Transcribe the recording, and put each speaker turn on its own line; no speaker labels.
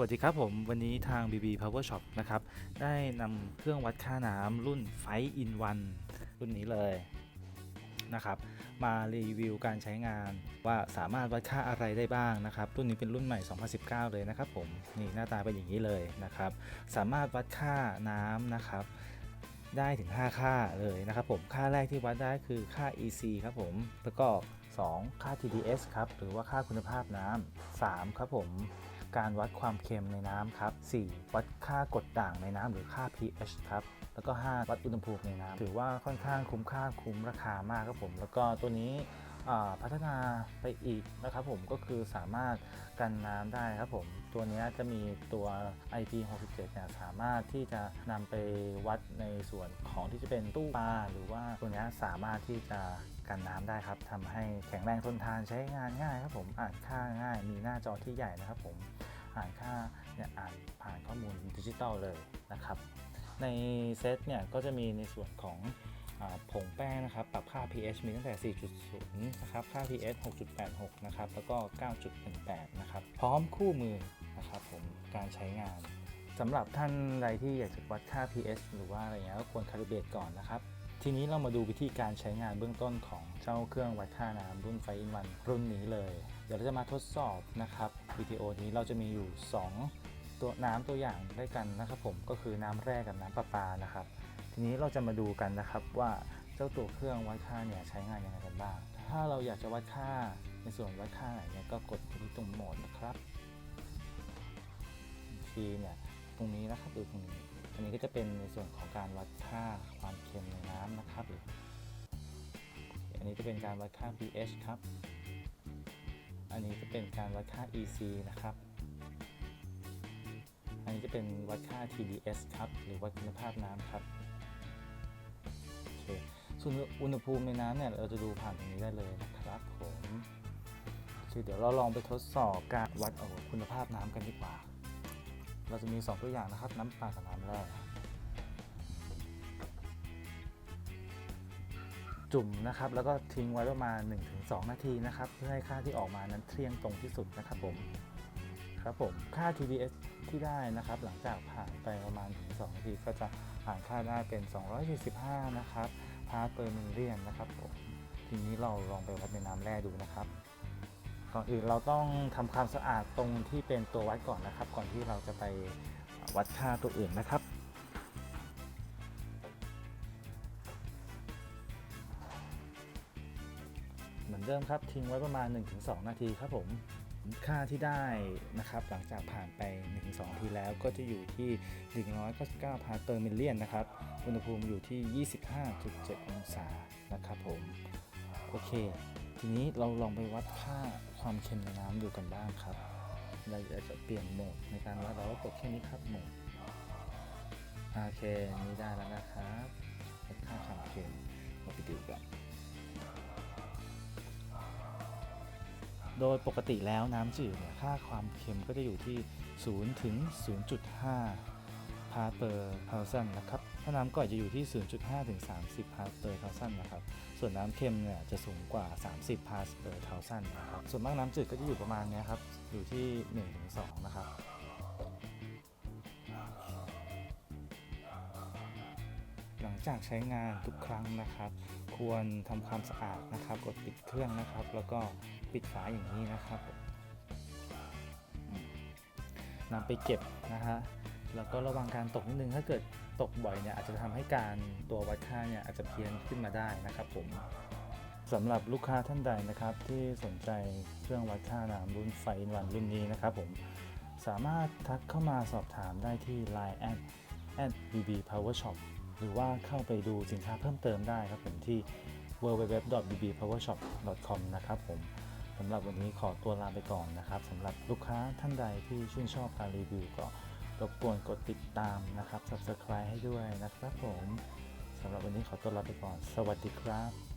วัสดีครับผม วันนี้ทาง BB Power Shop นะครับ ได้นำเครื่องวัดค่าน้ำรุ่น f i in One รุ่นนี้เลยนะครับ มารีวิวการใช้งานว่าสามารถวัดค่าอะไรได้บ้างนะครับ รุ่นนี้เป็นรุ่นใหม่ 2019 เลยนะครับผม นี่หน้าตาเป็นอย่างนี้เลยนะครับ สามารถวัดค่าน้ำนะครับ ได้ถึง 5 ค่าเลยนะครับผม ค่าแรกที่วัดได้คือค่า EC ครับผม แล้วก็ 2 ค่า TDS ครับ หรือว่าค่าคุณภาพน้ำ3ครับผม การวัดความเค็มในน้ำครับ 4 วัดค่ากรดด่างในน้ำหรือค่า pH ครับแล้วก็ 5 วัดอุณหภูมิในน้ำถือว่าค่อนข้างคุ้มค่าคุ้มราคามากครับผม แล้วก็ตัวนี้ พัฒนาไปอีกนะครับผมก็คือสามารถกันน้ำได้ครับผม ตัวนี้จะมีตัว IP67 เนี่ยสามารถที่จะนำไปวัดในส่วนของที่จะเป็นตู้ปลาหรือว่าตัวนี้สามารถที่จะกันน้ำได้ครับทำให้แข็งแรงทนทานใช้งานง่ายครับผมอ่านค่าง่ายมีหน้าจอที่ใหญ่นะครับผมอ่านค่าเนี่ยอ่านผ่านข้อมูลดิจิตอลเลยนะครับ ในเซตเนี่ยก็จะมีในส่วนของ ผงแป้งนะครับ ปรับค่า pH มีตั้งแต่ 4.0 นะครับ ค่า pH 6.86 นะครับ แล้วก็ 9.18 นะครับ พร้อมคู่มือนะครับผม การใช้งานสำหรับท่านใดที่อยากจะวัดค่า pH หรือว่าอะไรเงี้ยก็ควรคาลิเบรตก่อนนะครับ ทีนี้เรามาดูวิธีการใช้งานเบื้องต้นของเจ้าเครื่องวัดค่าน้ำรุ่นไฟอินวันรุ่นนี้เลย เดี๋ยวเราจะมาทดสอบนะครับวิดีโอนี้เราจะมีอยู่ 2 ตัวน้ำตัวอย่างด้วยกันนะครับผมก็คือน้ำแร่กับน้ำประปานะครับ ทีนี้เราจะมาดูกันนะครับว่าเจ้าตัวเครื่องวัดค่าเนี่ยใช้งานยังไงกันบ้าง ถ้าเราอยากจะวัดค่าในส่วนวัดค่าไหนเนี่ยก็กดที่ตรงโหมดนะครับทีเนี่ยตรงนี้นะครับหรือตรงนี้อันนี้ก็จะเป็นในส่วนของการวัดค่าความเค็มในน้ำนะครับหรืออันนี้จะเป็นการวัดค่า pH ครับ อันนี้จะเป็นการวัดค่า EC นะครับ อันนี้จะเป็นวัดค่า TDS ครับ หรือวัดคุณภาพน้ำครับ ส่วนอุณหภูมิในน้ำเนี่ยเราจะดูผ่านตรงนี้ได้เลยนะครับผมโอเดี๋ยวเราลองไปทดสอบการวัดเอาคุณภาพน้ำกันดีกว่า เราจะมี 2 ตัวอย่างนะครับ น้ำปลากับน้ำแร่จุ่มนะครับแล้วก็ทิ้งไว้ประมาณ 1-2 นาทีนะครับเพื่อให้ค่าที่ออกมานั้นเที่ยงตรงที่สุดนะครับผมครับผมค่า TDS ที่ได้นะครับ หลังจากผ่านไปประมาณถึง2นาทีก็จะผ่านค่าได้เป็น 245 นะครับ พาร์ตเปอร์มิลเลียนนะครับผมทีนี้เราลองไปวัดในน้ำแร่ดูนะครับก่อนอื่นเราต้องทำความสะอาดตรงที่เป็นตัววัดก่อนนะครับ ก่อนที่เราจะไปวัดค่าตัวอื่นนะครับ เหมือนเดิมครับทิ้งไว้ประมาณ 1-2 นาทีครับผม ค่าที่ได้นะครับหลังจากผ่านไป 1-2 ทีแล้วก็จะอยู่ที่ 199พาร์ตเปอร์มิลเลียนนะครับ อุณหภูมิอยู่ที่ 25.7 องศานะครับผม โอเค ทีนี้เราลองไปวัดค่าความเค็มในน้ำดูกันบ้างครับ เราจะเปลี่ยนโหมดในการวัดเราก็กดแค่นี้ครับโหมดโอเค นี้ได้แล้วนะครับค่าความเค็มเราไปดูกัน โดยปกติแล้วน้ำจืดเนี่ยค่าความเค็มก็จะอยู่ที่ 0 ถึง 0.5 พาร์ตเปอร์เทาซันนะครับ ถ้าน้ำก่อยจะอยู่ที่ 0.5 ถึง 30 พาร์ตเปอร์เทาซันนะครับ ส่วนน้ำเค็มเนี่ยจะสูงกว่า 30 พาร์ตเปอร์เทาซันนะครับ ส่วนมากน้ำจืดก็จะอยู่ประมาณนี้ครับ อยู่ที่ 1 ถึง 2 นะครับ จากใช้งานทุกครั้งนะครับ ควรทำความสะอาดนะครับ กดปิดเครื่องนะครับ แล้วก็ปิดฝาอย่างนี้นะครับอืมนำไปเก็บนะฮะแล้วก็ระวังการตกนิดนึงถ้าเกิดตกบ่อยเนี่ยอาจจะทำให้การตัววัดค่าเนี่ยอาจจะเพี้ยนขึ้นมาได้นะครับผมสำหรับลูกค้าท่านใดนะครับ ที่สนใจเครื่องวัดค่าน้ำรุ่นไฟวันรุ่นนี้นะครับผมสามารถทักเข้ามาสอบถามได้ที่ Line แอด at bb power shop หรือว่าเข้าไปดูสินค้าเพิ่มเติมได้ครับผมที่ www.bbpowershop.com นะครับผมสำหรับวันนี้ขอตัวลาไปก่อนนะครับสำหรับลูกค้าท่านใดที่ชื่นชอบการรีวิวก็รบกวนกดติดตามนะครับ subscribe ให้ด้วยนะครับผมสำหรับวันนี้ขอตัวลาไปก่อน สวัสดีครับ